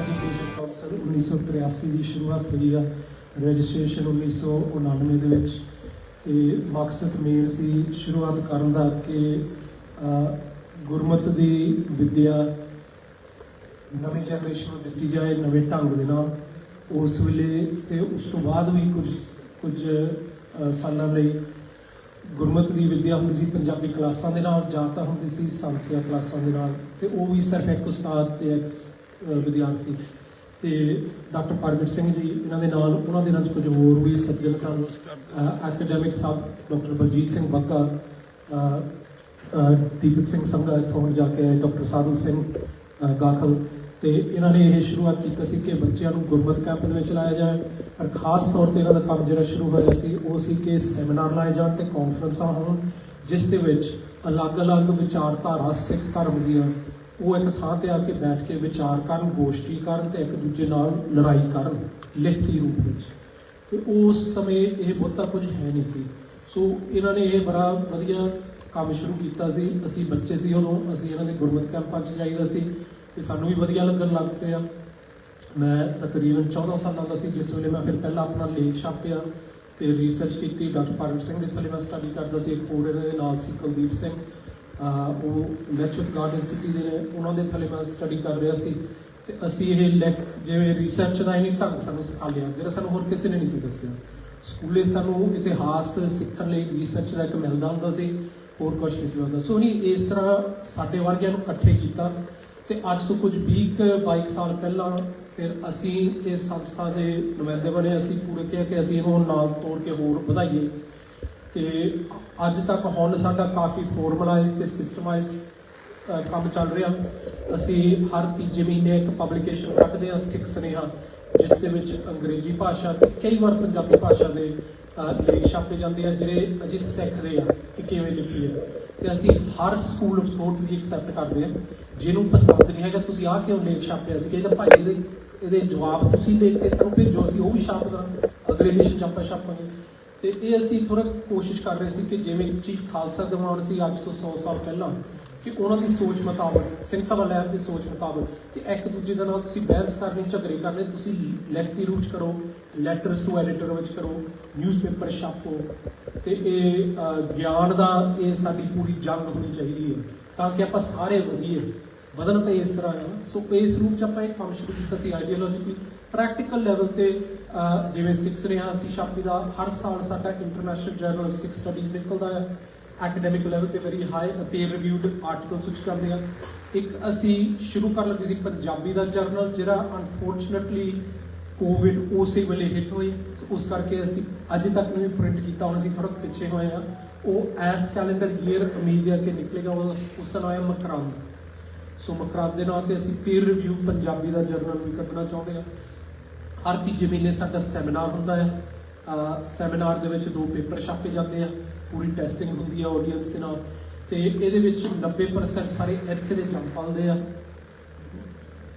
Education ਮਕਸਦ 1983 ਦੀ ਸ਼ੁਰੂਆਤ ਹੋਈ ਆ ਰਜਿਸਟ੍ਰੇਸ਼ਨ 1999 ਦੇ ਵਿੱਚ ਤੇ ਮਕਸਦ ਮੇਨ ਸੀ ਸ਼ੁਰੂਆਤ ਕਰਨ ਦਾ ਕਿ ਗੁਰਮਤ ਦੀ ਵਿਦਿਆ ਨਵੀਂ ਜਨਰੇਸ਼ਨ ਨੂੰ ਦਿੱਤੀ ਜਾਏ ਨਵੇਂ ਢੰਗ ਦੇ ਨਾਲ ਉਸ ਵੇਲੇ ਤੇ ਉਸ ਤੋਂ ਬਾਅਦ ਵੀ ਕੁਝ ਕੁਝ ਸਾਲਾਂ ਲਈ ਗੁਰਮਤ ਦੀ ਵਿਦਿਆ ਹੁੰਦੀ ਸੀ ਪੰਜਾਬੀ ਕਲਾਸਾਂ ਦੇ ਨਾਲ ਜਾਂ ਤਾਂ ਹੁੰਦੀ ਸੀ ਸੰਥਿਆ ਕਲਾਸਾਂ ਦੇ ਨਾਲ ਤੇ ਉਹ ਵੀ ਸਿਰਫ ਇੱਕ ਉਸਤਾਦ ਤੇ ਇੱਕ ਵਿਦਿਆਰਥੀ ਤੇ ਡਾਕਟਰ ਪਰਮਿਟ ਸਿੰਘ ਜੀ, ਇਹਨਾਂ ਦੇ ਨਾਲ ਉਹਨਾਂ ਦੇ ਨਾਲ ਕੁਝ ਹੋਰ ਵੀ ਸੱਜਣ ਸਨ। ਐਕੈਡੈਮਿਕ ਸਾਹਿਬ ਡਾਕਟਰ ਬਲਜੀਤ ਸਿੰਘ ਬੱਗਾ ਦੀਪਕ ਸਿੰਘ ਸੰਘਾ ਇੱਥੋਂ ਜਾ ਕੇ ਆਏ, ਡਾਕਟਰ ਸਾਧੂ ਸਿੰਘ ਗਾਖਲ। ਤੇ ਇਹਨਾਂ ਨੇ ਇਹ ਸ਼ੁਰੂਆਤ ਕੀਤੀ ਸੀ ਕਿ ਬੱਚਿਆਂ ਨੂੰ ਗੁਰਮਤ ਕੈਂਪ ਦੇ ਵਿੱਚ ਲਾਇਆ ਜਾਏ। ਪਰ ਖਾਸ ਤੌਰ ਤੇ ਇਹਨਾਂ ਦਾ ਕੰਮ ਜਿਹੜਾ ਸ਼ੁਰੂ ਹੋਇਆ ਸੀ, ਉਹ ਸੀ ਕਿ ਸੈਮੀਨਾਰ ਲਾਏ ਜਾਣ ਤੇ ਕਾਨਫਰੰਸਾਂ ਹੋਣ, ਜਿਸ ਦੇ ਵਿੱਚ ਅਲੱਗ-ਅਲੱਗ ਵਿਚਾਰਧਾਰਾ ਸਿੱਖ ਧਰਮ ਦੀਆਂ ਉਹ ਇੱਕ ਥਾਂ ਤੇ ਆ ਕੇ ਬੈਠ ਕੇ ਵਿਚਾਰ ਕਰਨ, ਗੋਸ਼ਟੀ ਕਰਨ ਤੇ ਇੱਕ ਦੂਜੇ ਨਾਲ ਲੜਾਈ ਕਰਨ, ਲਿਖਤੀ ਰੂਪ ਵਿੱਚ। ਤੇ ਉਸ ਸਮੇਂ ਇਹ ਬਹੁਤਾ ਕੁਝ ਹੈ ਨਹੀਂ ਸੀ। ਸੋ ਇਹਨਾਂ ਨੇ ਇਹ ਬੜਾ ਵਧੀਆ ਕੰਮ ਸ਼ੁਰੂ ਕੀਤਾ ਸੀ। ਅਸੀਂ ਬੱਚੇ ਸੀ ਉਦੋਂ, ਅਸੀਂ ਇਹਨਾਂ ਦੇ ਗੁਰਮਤਿ ਕੈਂਪਾਂ 'ਚ ਜਾਈਦਾ ਸੀ ਤੇ ਸਾਨੂੰ ਵੀ ਵਧੀਆ ਲੱਗਣ ਲੱਗ ਪਿਆ। ਮੈਂ ਤਕਰੀਬਨ 14 ਸਾਲਾਂ ਦਾ ਸੀ, ਜਿਸ ਵੇਲੇ ਮੈਂ ਫਿਰ ਪਹਿਲਾਂ ਆਪਣਾ ਲੇਖ ਛਾਪਿਆ ਤੇ ਰਿਸਰਚ ਕੀਤੀ। ਡਾਕਟਰ ਪਰਮਿਟ ਸਿੰਘ ਦੇ ਥੱਲੇ ਮੈਂ ਸਟੱਡੀ ਕਰਦਾ ਸੀ। ਇੱਕ ਹੋਰ ਇਹਨਾਂ ਦੇ ਨਾਲ ਸੀ ਕੁਲਦੀਪ ਸਿੰਘ। ਉਹ ਲੈਕਚਰ ਗਾਰਡਨ ਸਿਟੀ ਦੇ ਨੇ ਉਹਨਾਂ ਦੇ ਥੱਲੇ ਮੈਂ ਸਟੱਡੀ ਕਰ ਰਿਹਾ ਸੀ, ਤੇ ਅਸੀਂ ਇਹ ਲੈਕ ਜਿਵੇਂ ਰਿਸਰਚ ਦਾ ਹੀ ਢੰਗ ਸਾਨੂੰ ਸਿਖਾ ਲਿਆ, ਜਿਹੜਾ ਸਾਨੂੰ ਹੋਰ ਕਿਸੇ ਨੇ ਨਹੀਂ ਸੀ ਦੱਸਿਆ। ਸਕੂਲੇ ਸਾਨੂੰ ਇਤਿਹਾਸ ਸਿੱਖਣ ਲਈ ਰਿਸਰਚ ਦਾ ਇੱਕ ਮਿਲਦਾ ਹੁੰਦਾ ਸੀ, ਹੋਰ ਕੁਝ ਨਹੀਂ ਸੀ ਹੁੰਦਾ ਸੋ ਨਹੀਂ ਇਸ ਤਰ੍ਹਾਂ ਸਾਡੇ ਵਰਗਿਆਂ ਨੂੰ ਇਕੱਠੇ ਕੀਤਾ, ਤੇ ਅੱਜ ਤੋਂ ਕੁਝ 20 ਕੁ 22 ਸਾਲ ਪਹਿਲਾਂ ਫਿਰ ਅਸੀਂ ਇਸ ਸੰਸਥਾ ਦੇ ਨੁਮਾਇੰਦੇ ਬਣੇ, ਅਸੀਂ ਪੂਰੇ ਕਿਹਾ ਕਿ ਅਸੀਂ ਇਹਨੂੰ ਨਾਲ ਤੋੜ ਕੇ ਹੋਰ ਵਧਾਈਏ। ਤੇ ਅੱਜ ਤੱਕ ਹੁਣ ਸਾਡਾ ਕਾਫੀ ਫਾਰਮਲਾਈਜ਼ ਤੇ ਸਿਸਟਮਾਈਜ਼ ਕੰਮ ਚੱਲ ਰਿਹਾ। ਅਸੀਂ ਹਰ ਤੀਜੇ ਮਹੀਨੇ ਇੱਕ ਪਬਲੀਕੇਸ਼ਨ ਰੱਖਦੇ ਹਾਂ, ਸਿੱਖ ਸੁਨੇਹਾ, ਜਿਸ ਦੇ ਵਿੱਚ ਅੰਗਰੇਜ਼ੀ ਭਾਸ਼ਾ ਤੇ ਕਈ ਵਾਰ ਪੰਜਾਬੀ ਭਾਸ਼ਾ ਦੇ ਲੇਖ ਛਾਪੇ ਜਾਂਦੇ ਆ, ਜਿਹੜੇ ਅਜੇ ਸਿੱਖਦੇ ਆ ਕਿ ਕਿਵੇਂ ਲਿਖੀ ਹੈ। ਤੇ ਅਸੀਂ ਹਰ ਸਕੂਲ ਆਫ ਥੋਟ ਦੀ ਐਕਸੈਪਟ ਕਰਦੇ ਆ ਜਿਹਨੂੰ ਪਸੰਦ ਨਹੀਂ ਹੈਗਾ, ਤੁਸੀਂ ਆ ਕਿਉਂ ਲੇਖ ਛਾਪਿਆ ਸੀ? ਕਿ ਇਹਦਾ ਭਾਈ ਇਹਦੇ ਇਹਦੇ ਜਵਾਬ ਤੁਸੀਂ ਦੇ ਕੇ ਸਾਨੂੰ ਭੇਜੋ, ਅਸੀਂ ਉਹ ਵੀ ਛਾਪਦਾ। ਅਗਲੇ ਐਡੀਸ਼ਨ ਚ ਛਾਪਾਂਗੇ। ਤੇ ਇਹ ਅਸੀਂ ਥੋੜਾ ਕੋਸ਼ਿਸ਼ ਕਰ ਰਹੇ ਸੀ ਕਿ ਜਿਵੇਂ ਚੀਫ ਖਾਲਸਾ ਦਿਵਾਨ ਸੀ ਅੱਜ ਤੋਂ 100 ਸਾਲ ਪਹਿਲਾਂ, ਕਿ ਉਹਨਾਂ ਦੀ ਸੋਚ ਮੁਤਾਬਕ, ਸਿੰਘ ਸਭਾ ਲਹਿਰ ਦੀ ਸੋਚ ਮੁਤਾਬਕ ਕਿ ਇੱਕ ਦੂਜੇ ਦੇ ਨਾਲ ਤੁਸੀਂ ਬਹਿਸ ਕਰਨੀ, ਝਗੜੇ ਕਰਨੇ, ਤੁਸੀਂ ਲਿਖਤੀ ਰੂਪ ਚ ਕਰੋ ਲੈਟਰਸ ਟੂ ਐਡੀਟਰ ਵਿੱਚ ਕਰੋ ਨਿਊਜ਼ਪੇਪਰ ਛਾਪੋ ਤੇ ਇਹ ਗਿਆਨ ਦਾ ਇਹ ਸਾਡੀ ਪੂਰੀ ਜੰਗ ਹੋਣੀ ਚਾਹੀਦੀ ਹੈ ਤਾਂ ਕਿ ਆਪਾਂ ਸਾਰੇ ਵਧੀਏ। ਵਧਣ ਤਾਂ ਇਸ ਤਰ੍ਹਾਂ ਹੈ। ਸੋ ਇਸ ਰੂਪ ਚ ਆਪਾਂ ਇੱਕ ਕੰਮ ਸ਼ੁਰੂ ਕੀਤਾ ਸੀ ਆਈਡੀਓਲੋਜੀਕਲੀ ਪ੍ਰੈਕਟੀਕਲ ਲੈਵਲ ਤੇ ਜਿਵੇਂ ਸਿਕਸ ਰਿਹਾ ਸੀ ਸ਼ਾਪੀ ਦਾ, ਹਰ ਸਾਲ ਸਾਡਾ international journal of Sikh studies ਨਿਕਲਦਾ ਹੈ। ਐਕੈਡੈਮਿਕ ਲੈਵਲ ਤੇ very high peer reviewed article ਵਿੱਚ ਕਰਦੇ ਆ। ਇੱਕ ਅਸੀਂ ਸ਼ੁਰੂ ਕਰ ਲੱਗੇ ਸੀ ਪੰਜਾਬੀ ਦਾ ਜਰਨਲ ਜਿਹੜਾ ਅਨਫੋਰਚੂਨਟਲੀ ਕੋਵਿਡ ਉਸੇ ਵੇਲੇ ਹਿੱਟ ਹੋਈ। ਉਸ ਕਰਕੇ ਅਸੀਂ ਅੱਜ ਤੱਕ ਨਹੀਂ ਪ੍ਰਿੰਟ ਕੀਤਾ, ਹੁਣ ਅਸੀਂ ਥੋੜਾ ਪਿੱਛੇ ਹੋਏ ਆ ਉਹ ਐਸ ਕੈਲੰਡਰ ਈਅਰ ਉਮੀਦ ਹੈ ਕਿ ਨਿਕਲੇਗਾ, ਉਹ ਉਸ ਦਾ ਨਾਮ ਹੈ ਮਕਰੰਦ। ਸੋ ਮਕਰੰਦ ਦੇ ਨਾਂ ਤੇ ਅਸੀਂ ਪੀਅਰ ਰਿਵਿਊ ਪੰਜਾਬੀ ਦਾ ਜਰਨਲ ਵੀ ਕੱਢਣਾ ਚਾਹੁੰਦੇ ਹਾਂ। ਹਰ ਤੀਜੇ ਮਹੀਨੇ ਸਾਡਾ ਸੈਮੀਨਾਰ ਹੁੰਦਾ ਹੈ। ਸੈਮੀਨਾਰ ਦੇ ਵਿੱਚ ਦੋ ਪੇਪਰ ਛਾਪੇ ਜਾਂਦੇ ਆ। ਪੂਰੀ ਟੈਸਟਿੰਗ ਹੁੰਦੀ ਆ ਆਡੀਅנס ਦੇ ਨਾਲ। ਤੇ ਇਹਦੇ ਵਿੱਚ 90% ਸਾਰੇ ਇੱਥੇ ਦੇ ਜੰਪਲ ਦੇ ਆ।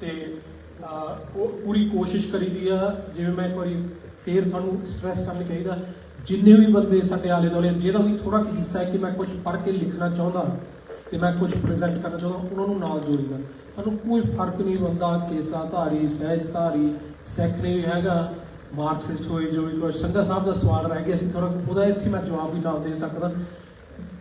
ਤੇ ਉਹ ਪੂਰੀ ਕੋਸ਼ਿਸ਼ ਕਰੀਦੀ ਆ। ਜਿਵੇਂ ਮੈਂ ਇੱਕ ਵਾਰੀ ਫੇਰ ਤੁਹਾਨੂੰ ਸਟ੍ਰੈਸ ਕਰਨ ਲਈ ਕਹੀਦਾ, ਜਿੰਨੇ ਵੀ ਬੰਦੇ ਸਾਡੇ ਆਲੇ ਦੁਆਲੇ ਜਿਹਦਾ ਵੀ ਥੋੜਾ ਕੁ ਹਿੱਸਾ ਹੈ ਕਿ ਮੈਂ ਕੁਝ ਪੜ੍ਹ ਕੇ ਲਿਖਣਾ ਚਾਹੁੰਦਾ ਤੇ ਮੈਂ ਕੁਝ ਪ੍ਰੈਜ਼ੈਂਟ ਕਰਨਾ ਚਾਹੁੰਦਾ ਉਹਨਾਂ ਨੂੰ ਨਾਲ ਜੋੜੀਦਾ ਸਾਨੂੰ ਕੋਈ ਫ਼ਰਕ ਨਹੀਂ ਬੰਦਾ ਕੇਸਾ ਧਾਰੀ ਸਹਿਜ ਧਾਰੀ ਸਿੱਖ ਨਹੀਂ ਹੈਗਾ, ਮਾਰਕਸਿਸਟ ਹੋਏ ਜੋ ਵੀ ਕੋਈ ਸੰਗਾ ਸਾਹਿਬ ਦਾ ਸਵਾਲ ਰਹਿ ਗਿਆ ਸੀ ਥੋੜਾ ਉਹਦਾ ਇੱਥੇ ਮੈਂ ਜਵਾਬ ਵੀ ਨਾ ਦੇ ਸਕਦਾ।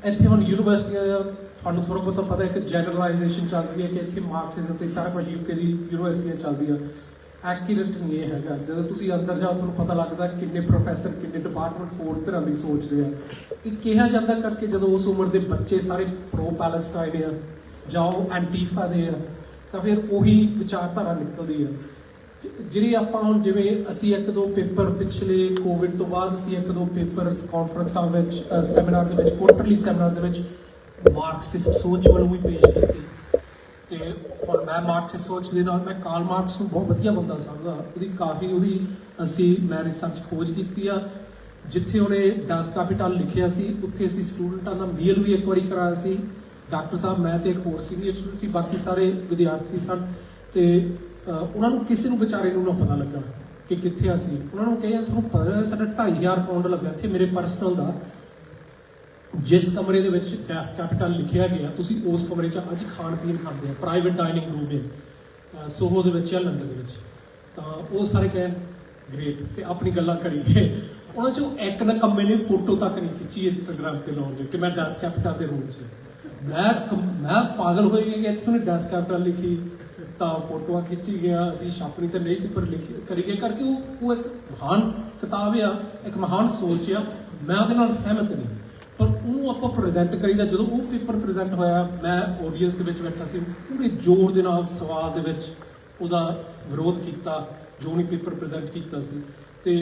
ਇੱਥੇ ਹੁਣ ਯੂਨੀਵਰਸਿਟੀਆਂ ਦਾ ਤੁਹਾਨੂੰ ਥੋੜਾ ਬਹੁਤਾ ਪਤਾ ਇੱਕ ਜਨਰਲਾਈਜੇਸ਼ਨ ਚੱਲਦੀ ਹੈ ਕਿ ਇੱਥੇ ਮਾਰਕਸਿਜ਼ਮ ਤੇ ਸਾਰਾ ਕੁਝ ਯੂਕੇ ਦੀ ਯੂਨੀਵਰਸਿਟੀਆਂ ਚੱਲਦੀਆਂ ਐਕੂਰੇਟ ਨਹੀਂ ਇਹ ਹੈਗਾ। ਜਦੋਂ ਤੁਸੀਂ ਅੰਦਰ ਜਾਓ, ਤੁਹਾਨੂੰ ਪਤਾ ਲੱਗਦਾ ਕਿੰਨੇ ਪ੍ਰੋਫੈਸਰ ਕਿੰਨੇ ਡਿਪਾਰਟਮੈਂਟ ਹੋਰ ਤਰ੍ਹਾਂ ਦੀ ਸੋਚਦੇ ਆ। ਕਿ ਕਿਹਾ ਜਾਂਦਾ ਕਰਕੇ ਜਦੋਂ ਉਸ ਉਮਰ ਦੇ ਬੱਚੇ ਸਾਰੇ ਪ੍ਰੋ ਪੈਲਸਟਾਈਨ ਆ, ਜਾਂ ਉਹ ਐਂਟੀਫਾ ਦੇ ਆ, ਤਾਂ ਫਿਰ ਉਹੀ ਵਿਚਾਰਧਾਰਾ ਨਿਕਲਦੀ ਆ। ਜਿਹੜੀ ਆਪਾਂ ਹੁਣ ਜਿਵੇਂ ਅਸੀਂ ਇੱਕ ਦੋ ਪੇਪਰ ਪਿਛਲੇ ਕੋਵਿਡ ਤੋਂ ਬਾਅਦ ਅਸੀਂ ਇੱਕ ਦੋ ਪੇਪਰ ਕਾਨਫਰੰਸਾਂ ਵਿੱਚ ਸੈਮੀਨਾਰ ਦੇ ਵਿੱਚ ਕੁਆਟਰਲੀ ਸੈਮੀਨਾਰ ਦੇ ਵਿੱਚ ਮਾਰਕਸਿਸਟ ਸੋਚ ਵੱਲੋਂ ਵੀ ਪੇਸ਼ ਕੀਤੀ। ਤੇ ਹੁਣ ਮੈਂ ਮਾਰਕਸਿਸਟ ਸੋਚ ਦੇ ਨਾਲ ਮੈਂ ਕਾਰਲ ਮਾਰਕਸ ਨੂੰ ਬਹੁਤ ਵਧੀਆ ਬੰਦਾ ਸਮਝਦਾ। ਉਹਦੀ ਕਾਫੀ ਉਹਦੀ ਅਸੀਂ ਮੈਂ ਰਿਸਰਚ ਖੋਜ ਕੀਤੀ ਆ। ਜਿੱਥੇ ਉਹਨੇ ਡਾਸ ਕੈਪੀਟਲ ਲਿਖਿਆ ਸੀ, ਉੱਥੇ ਅਸੀਂ ਸਟੂਡੈਂਟਾਂ ਦਾ ਮੀਲ ਵੀ ਇੱਕ ਵਾਰੀ ਕਰਾਇਆ ਸੀ। ਡਾਕਟਰ ਸਾਹਿਬ, ਮੈਂ ਤੇ ਇੱਕ ਹੋਰ ਸੀਨੀਅਰ ਸਟੂਡੈਂਟ ਸੀ, ਬਾਕੀ ਸਾਰੇ ਵਿਦਿਆਰਥੀ ਸਨ। ਤੇ ਉਹਨਾਂ ਨੂੰ ਕਿਸੇ ਨੂੰ ਵਿਚਾਰੇ ਨੂੰ ਨਾ ਪਤਾ ਲੱਗਾ ਕਿ ਕਿੱਥੇ ਅਸੀਂ। ਉਹਨਾਂ ਨੂੰ ਕਿਹਾ ਤੁਹਾਨੂੰ ਪਤਾ ਹੈ, ਸਾਡਾ 2500 ਪਾਉਂਡ ਲੱਗਾ ਇੱਥੇ ਮੇਰੇ ਪਰਸਨਲ ਦਾ। ਜਿਸ ਕਮਰੇ ਦੇ ਵਿੱਚ ਡੈਸ ਕੈਪੀਟਲ ਲਿਖਿਆ ਗਿਆ, ਤੁਸੀਂ ਉਸ ਕਮਰੇ 'ਚ ਅੱਜ ਖਾਣ ਪੀਣ ਖਾਂਦੇ ਆ ਪ੍ਰਾਈਵੇਟ ਡਾਈਨਿੰਗ ਰੂਮ ਹੈ। ਸੋਹੋ ਦੇ ਵਿੱਚ ਜਾਂ ਲੰਡਨ ਦੇ ਵਿੱਚ। ਤਾਂ ਉਹ ਸਾਰੇ ਕਹਿਣ ਗ੍ਰੇਟ ਤੇ ਆਪਣੀ ਗੱਲਾਂ ਕਰੀਏ ਉਹਨਾਂ ਚੋਂ ਇੱਕ ਨਾ ਕੰਮੇ ਨੇ ਫੋਟੋ ਤੱਕ ਨਹੀਂ ਖਿੱਚੀ ਇੰਸਟਾਗ੍ਰam ਤੇ ਲਾਉਣ ਦੀ, ਕਿ ਮੈਂ ਡੈਸ ਕੈਪੀਟਲ ਦੇ ਰੂਮ 'ਚ। ਮੈਂ ਮੈਂ ਪਾਗਲ ਹੋਈ ਕਿ ਇੱਥੇ ਡੈਸ ਕੈਪੀਟਲ ਲਿਖੀ, ਤਾਂ ਫੋਟੋਆਂ ਖਿੱਚੀ ਗਿਆ, ਅਸੀਂ ਛਾਪਣੀ ਤਾਂ ਨਹੀਂ ਸੀ, ਪਰ ਲਿਖੀ, ਕਰੀ ਗਏ, ਕਰਕੇ ਉਹ ਉਹ ਇੱਕ ਮਹਾਨ ਕਿਤਾਬ ਆ, ਇੱਕ ਮਹਾਨ ਸੋਚ ਆ। ਮੈਂ ਉਹਦੇ ਨਾਲ ਸਹਿਮਤ ਨਹੀਂ। ਪਰ ਉਹ ਆਪਾਂ ਪ੍ਰੈਜ਼ੈਂਟ ਕਰੀਦਾ, ਜਦੋਂ ਉਹ ਪੇਪਰ ਪ੍ਰੈਜ਼ੈਂਟ ਹੋਇਆ, ਮੈਂ ਆਡੀਅנס ਦੇ ਵਿੱਚ ਬੈਠਾ ਸੀ ਪੂਰੇ ਜ਼ੋਰ ਦੇ ਨਾਲ ਸਵਾਲ ਦੇ ਵਿੱਚ ਉਹਦਾ ਵਿਰੋਧ ਕੀਤਾ, ਜੋ ਨਹੀਂ ਪੇਪਰ ਪ੍ਰੈਜ਼ੈਂਟ ਕੀਤਾ ਸੀ। ਤੇ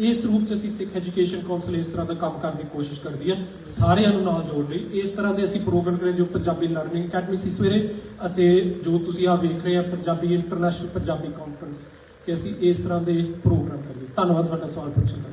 ਇਸ ਰੂਪ ਚ ਅਸੀਂ ਸਿੱਖ ਐਜੂਕੇਸ਼ਨ ਕਾਉਂਸਲ ਇਸ ਤਰ੍ਹਾਂ ਦਾ ਕੰਮ ਕਰਨ ਦੀ ਕੋਸ਼ਿਸ਼ ਕਰਦੀ ਹੈ ਸਾਰਿਆਂ ਨੂੰ ਨਾਲ ਜੋੜ ਲਈ। ਇਸ ਤਰ੍ਹਾਂ ਦੇ ਅਸੀਂ ਪ੍ਰੋਗਰਾਮ ਕਰੇ ਜੋ ਪੰਜਾਬੀ ਲਰਨਿੰਗ ਅਕੈਡਮੀ ਸੀ ਸਵੇਰੇ, ਅਤੇ ਜੋ ਤੁਸੀਂ ਆ ਵੇਖ ਰਹੇ ਆ, ਪੰਜਾਬੀ ਇੰਟਰਨੈਸ਼ਨਲ ਪੰਜਾਬੀ ਕਾਨਫਰੰਸ ਕਿ ਅਸੀਂ ਇਸ ਤਰ੍ਹਾਂ ਦੇ ਪ੍ਰੋਗਰਾਮ ਕਰੀਏ। ਧੰਨਵਾਦ, ਤੁਹਾਡਾ ਸਵਾਲ ਪੁੱਛਣ ਦਾ।